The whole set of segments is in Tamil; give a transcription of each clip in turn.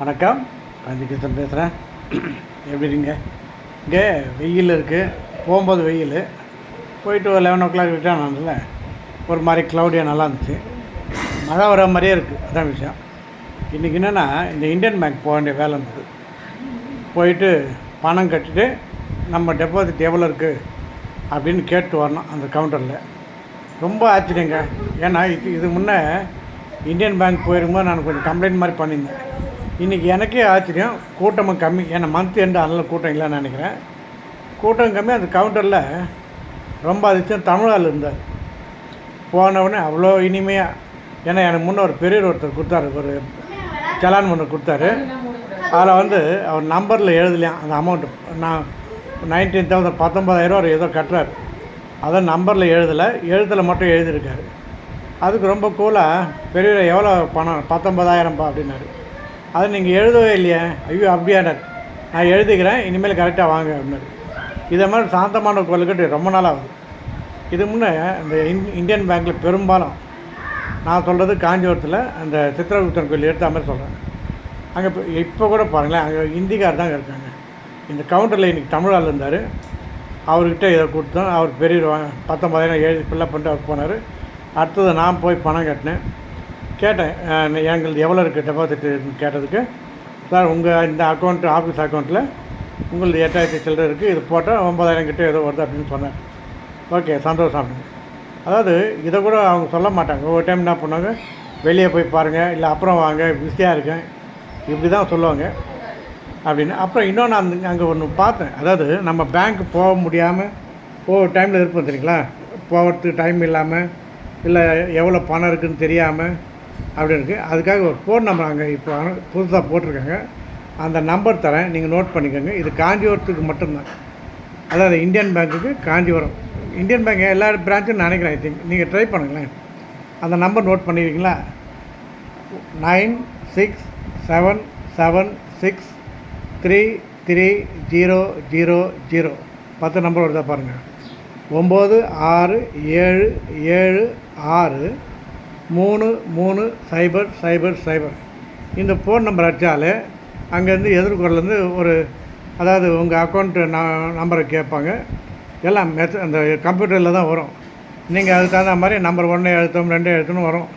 வணக்கம். பஞ்சிகிருஷ்ணன் பேசுகிறேன் எப்படி இருக்கீங்க? இங்கே வெயில் இருக்குது போகும்போது வெயில். போயிட்டு ஒரு லெவன் ஓ கிளாக் ரிட்டர்ன் ஆனதில் ஒரு மாதிரி க்ளவுடியாக நல்லா இருந்துச்சு. மழை வர மாதிரியே இருக்குது அதான் விஷயம். இன்றைக்கி என்னென்னா இந்த இந்தியன் பேங்க் போக வேண்டிய வேலை இருந்தது. போயிட்டு பணம் கட்டிட்டு நம்ம டெபாசிட் எவ்வளோ இருக்குது அப்படின்னு கேட்டு வரணும் அந்த கவுண்டரில் ரொம்ப ஆச்சரியங்க. ஏன்னா இது இது முன்னே இந்தியன் பேங்க் போயிருக்கும்போது நான் கொஞ்சம் கம்ப்ளைண்ட் மாதிரி பண்ணியிருந்தேன். இன்றைக்கி எனக்கே ஆச்சரியம். கூட்டமும் கம்மி. ஏன்னா மந்த் எண்டு அதனால் கூட்டம் இல்லைன்னு நினைக்கிறேன். கூட்டம் கம்மி. அந்த கவுண்டரில் ரொம்ப அதிர்ச்சியம் தமிழ் ஆள் இருந்தார். போனவுடனே அவ்வளோ இனிமையாக ஏன்னா எனக்கு முன்னே ஒரு பெரியவர் ஒருத்தர் கொடுத்தாரு. ஒரு செலான் ஒன்று கொடுத்தாரு. அதில் வந்து அவர் நம்பரில் எழுதலையாம் அந்த அமௌண்ட்டு நான் நைன்டீன் தௌசண்ட் பத்தொம்பதாயிரம் அவர் ஏதோ கட்டுறாரு. அதை நம்பரில் எழுதலை. எழுத்தில் மட்டும் எழுதியிருக்காரு. அதுக்கு ரொம்ப கூலாக பெரியவர் எவ்வளோ பணம்? பத்தொம்பதாயிரம்ப்பா அப்படின்னாரு. அதை நீங்கள் எழுதவே இல்லையே. ஐயோ அப்படியானார் நான் எழுதிக்கிறேன் இனிமேல் கரெக்டாக வாங்க அப்படின்னாரு. இதை மாதிரி சாந்தமான கொள்ளுக்கட்டு ரொம்ப நாள் ஆகுது. இது முன்னே இந்த இந் இந்தியன் பேங்க்கில் பெரும்பாலும் நான் சொல்கிறது காஞ்சிபுரத்தில் அந்த சித்திரகுப்தன் கோயில் எடுத்த மாதிரி சொல்கிறேன் அங்கே இப்போ இப்போ கூட பாருங்களேன் அங்கே ஹிந்திக்கார் தாங்க இருக்காங்க. இந்த கவுண்டரில் இன்றைக்கி தமிழால் இருந்தார். அவர்கிட்ட இதை கொடுத்தோம். அவர் பெரிய பத்தொம்பதாயிரம் எழுதி ஃபில்லப் பண்ணிட்டு அவர் போனார். அடுத்தது நான் போய் பணம் கட்டினேன். கேட்டேன் எங்களுக்கு எவ்வளோ இருக்குது டெபாசிட்னு கேட்டதுக்கு சார் உங்கள் இந்த அக்கௌண்ட்டு ஆஃபீஸ் அக்கௌண்ட்டில் உங்களுக்கு எட்டாயிரத்தி சில்லறை இருக்குது இது போட்டால் ஒம்பதாயிரம் கிட்டே ஏதோ வருது அப்படின்னு சொன்னேன். ஓகே சந்தோஷம். அப்படின்னு அதாவது இதை கூட அவங்க சொல்ல மாட்டாங்க. ஒவ்வொரு டைம் என்ன பண்ணுவாங்க? வெளியே போய் பாருங்கள் இல்லை அப்புறம் வாங்க பிஸியாக இருக்கேன். இப்படி தான் சொல்லுவாங்க. அப்படின்னு. அப்புறம் இன்னொன்று அந்த அங்கே ஒன்று பார்த்தேன். அதாவது நம்ம பேங்க் போக முடியாமல் ஒவ்வொரு டைமில் இருப்போம் தெரியுங்களா? போகிறதுக்கு டைம் இல்லாமல் இல்லை எவ்வளோ பணம் இருக்குதுன்னு தெரியாமல் அப்படி இருக்குது அதுக்காக ஒரு ஃபோன் நம்பர் அங்கே இப்போ புதுசாக போட்டிருக்காங்க. அந்த நம்பர் தரேன். நீங்கள் நோட் பண்ணிக்கோங்க. இது காஞ்சிபுரத்துக்கு மட்டும்தான். அதாவது இந்தியன் பேங்க்குக்கு காஞ்சிபுரம். இந்தியன் பேங்க் எல்லா பிரான்ச்சும் நினைக்கிறேன். ஐ திங்க் நீங்கள் ட்ரை பண்ணுங்களேன். அந்த நம்பர் நோட் பண்ணிடுவீங்களா? Nine six seven seven six three three zero zero zero பத்து நம்பர் வருதா பாருங்கள் ஒம்பது ஆறு ஏழு ஏழு ஆறு மூணு மூணு சைபர் சைபர் சைபர். இந்த ஃபோன் நம்பர் அடித்தாலே அங்கேருந்து எதிர்குறலேருந்து ஒரு அதாவது உங்கள் அக்கௌண்ட்டு நான் நம்பரை கேட்பாங்க. எல்லாம் மெத்த அந்த கம்ப்யூட்டரில் தான் வரும். நீங்கள் அதுக்கு தகுந்த மாதிரி நம்பர் ஒன்று எழுத்தணும் ரெண்டு எழுத்தணும் வரும்.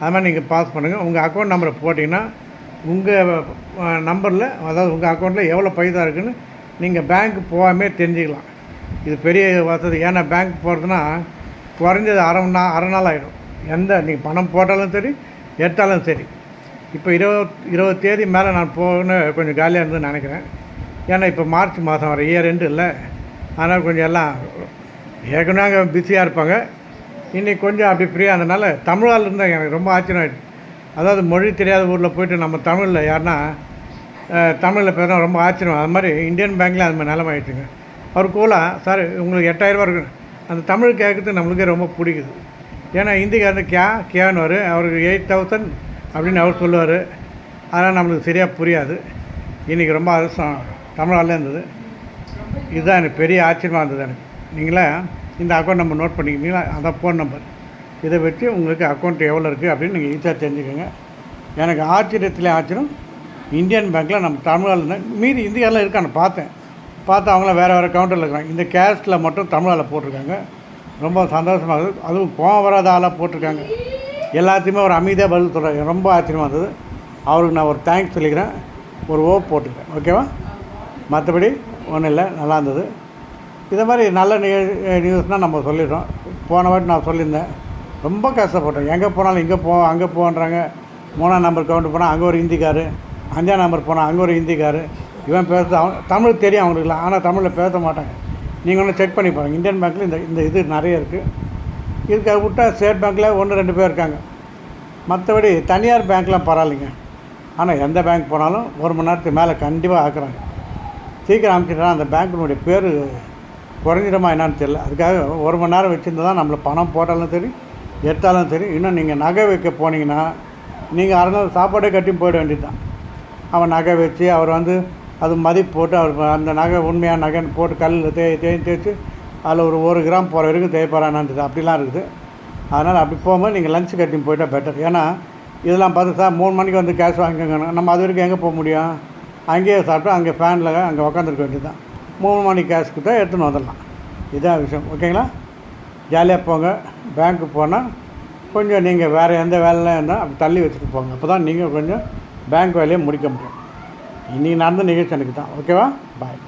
அது மாதிரி நீங்கள் பாஸ் பண்ணுங்கள் உங்கள் அக்கௌண்ட் நம்பரை போட்டிங்கன்னா உங்கள் நம்பரில் அதாவது உங்கள் அக்கௌண்ட்டில் எவ்வளோ பைசா இருக்குன்னு நீங்கள் பேங்க்கு போகாமே தெரிஞ்சுக்கலாம். இது பெரிய வசதி. ஏன்னா பேங்க் போகிறதுனா குறைஞ்சது அரை நாள் அரை நாள் ஆகிடும் எந்த நீங்கள் பணம் போட்டாலும் சரி எடுத்தாலும் சரி. இப்போ இருபத் இருபது தேதி மேலே நான் போகணும் கொஞ்சம் காலியாக இருந்ததுன்னு நினைக்கிறேன். ஏன்னா இப்போ மார்ச் மாதம் வர இயர் ரெண்டு இல்லை. அதனால் கொஞ்சம் எல்லாம் ஏற்கனவே அங்கே பிஸியாக இருப்பாங்க. இன்றைக்கி கொஞ்சம் அப்படி ஃப்ரீயாக இருந்தனால தமிழால் இருந்தால் எனக்கு ரொம்ப ஆச்சரியம் ஆயிடுச்சு அதாவது மொழி தெரியாத ஊரில் போயிட்டு நம்ம தமிழில் யாருன்னா தமிழில் பேசினா ரொம்ப ஆச்சரியம். அது மாதிரி இந்தியன் பேங்க்கில் அது மாதிரி நிலம அவர் கூலாக சார் உங்களுக்கு எட்டாயிரரூபா இருக்கு. அந்த தமிழ் கேட்குறது நம்மளுக்கே ரொம்ப பிடிக்குது. ஏன்னா ஹிந்திக்காரன் கியா கியான்னு வரும் அவருக்கு எயிட் தௌசண்ட் அப்படின்னு அவர் சொல்லுவார். அதனால் நம்மளுக்கு சரியாக புரியாது. இன்றைக்கி ரொம்ப அரசம் தமிழாலே இருந்தது. இதுதான் எனக்கு பெரிய ஆச்சரியமாக இருந்தது எனக்கு. நீங்களே இந்த அக்கௌண்ட் நம்பர் நோட் பண்ணிக்கிட்டீங்களா அதான் ஃபோன் நம்பர் இதை வச்சு உங்களுக்கு அக்கௌண்ட் எவ்வளோ இருக்குது அப்படின்னு நீங்கள் ஈஸியாக தெரிஞ்சுக்கோங்க. எனக்கு ஆச்சரியத்தில் ஆச்சரியம். இந்தியன் பேங்க்கில் நம்ம தமிழால் மீதி இந்தியாவில் இருக்கான்னு பார்த்தேன். பார்த்தா அவங்களாம் வேறு வேறு கவுண்டரில் இருக்கிறாங்க. இந்த கேஷில் மட்டும் தமிழால் போட்டிருக்காங்க. ரொம்ப சந்தோஷமாக இருக்குது அதுவும் கோவம் வராத ஆளாக போட்டிருக்காங்க. எல்லாத்தையுமே ஒரு அமைதியாக பதில் சொல்கிறாங்க ரொம்ப ஆச்சரியமாக இருந்தது. அவருக்கு நான் ஒரு தேங்க்ஸ் சொல்லிக்கிறேன். ஒரு ஓ போட்டுக்கிறேன் ஓகேவா மற்றபடி ஒன்றும் இல்லை. நல்லா இருந்தது. இதை மாதிரி நல்ல நியூஸ்னால் நம்ம சொல்லிடுறோம். போன வாட்டி நான் சொல்லியிருந்தேன். ரொம்ப கஷ்டப்பட்டோம். எங்கே போனாலும் இங்கே போ அங்கே போன்றாங்க. மூணாம் நம்பர் கவுண்ட் போனால் அங்கே ஒரு ஹிந்திக்காரு. அஞ்சாம் நம்பர் போனால் அங்கே ஒரு ஹிந்திக்காரு. இவன் பேச அவன் தமிழ் தெரியும் அவனுக்குலாம் ஆனால் தமிழில் பேச மாட்டாங்க. நீங்கள் ஒன்று செக் பண்ணி பாருங்கள் இந்தியன் பேங்க்கில் இந்த இந்த இது நிறைய இருக்குது இதுக்காக விட்டால் ஸ்டேட் பேங்க்கில் ஒன்று ரெண்டு பேர் இருக்காங்க. மற்றபடி தனியார் பேங்க்லாம் பரவாயில்லைங்க. ஆனால் எந்த பேங்க் போனாலும் ஒரு மணி நேரத்துக்கு மேலே கண்டிப்பாக ஆக்குறாங்க. சீக்கிரம் அனுப்பிச்சிட்டா அந்த பேங்க்கினுடைய பேர் குறைஞ்சிடமா என்னான்னு தெரியல. அதுக்காக ஒரு மணி நேரம் வச்சுருந்தா தான் நம்மளை பணம் போட்டாலும் சரி எடுத்தாலும் சரி இன்னும் நீங்கள் நகை வைக்க போனீங்கன்னா நீங்கள் அரை நாள் சாப்பாடே கட்டி போயிட வேண்டியது தான் அவன் நகை வச்சு அவர் வந்து அது மதிப்பு போட்டு அவர் அந்த நகை உண்மையான நகைன்னு போட்டு கல்லில் தே தேய்ச்சி தேய்ச்சி அதில் ஒரு ஒரு கிராம் போகிற வரைக்கும் தேய்ப்பாரானான்றது அப்படிலாம் இருக்குது. அதனால் அப்படி போகும்போது நீங்கள் லஞ்ச் கட்டி போயிட்டால் பெட்டர் ஏன்னா இதெல்லாம் பார்த்து சார் மூணு மணிக்கு வந்து கேஷ் வாங்கிக்கோங்க. நம்ம அது வரைக்கும் எங்கே போக முடியும்? அங்கேயே சாப்பிட்டு அங்கே ஃபேனில் அங்கே உக்காந்துருக்க வேண்டியது தான் மூணு மணிக்கு கேஷ் கொடுத்தா எடுத்துன்னு வந்துடலாம். இதுதான் விஷயம். ஓகேங்களா? ஜாலியாக போங்க. பேங்க்கு போனால் கொஞ்சம் நீங்கள் வேறு எந்த வேலைலாம் இருந்தால் அப்படி தள்ளி வச்சுட்டு போங்க. அப்போ தான் நீங்கள் கொஞ்சம் பேங்க் வேலையை முடிக்க முடியும். இன்றைக்கி நடந்த நிகழ்ச்சி எனக்கு தான் ஓகேவா பாய்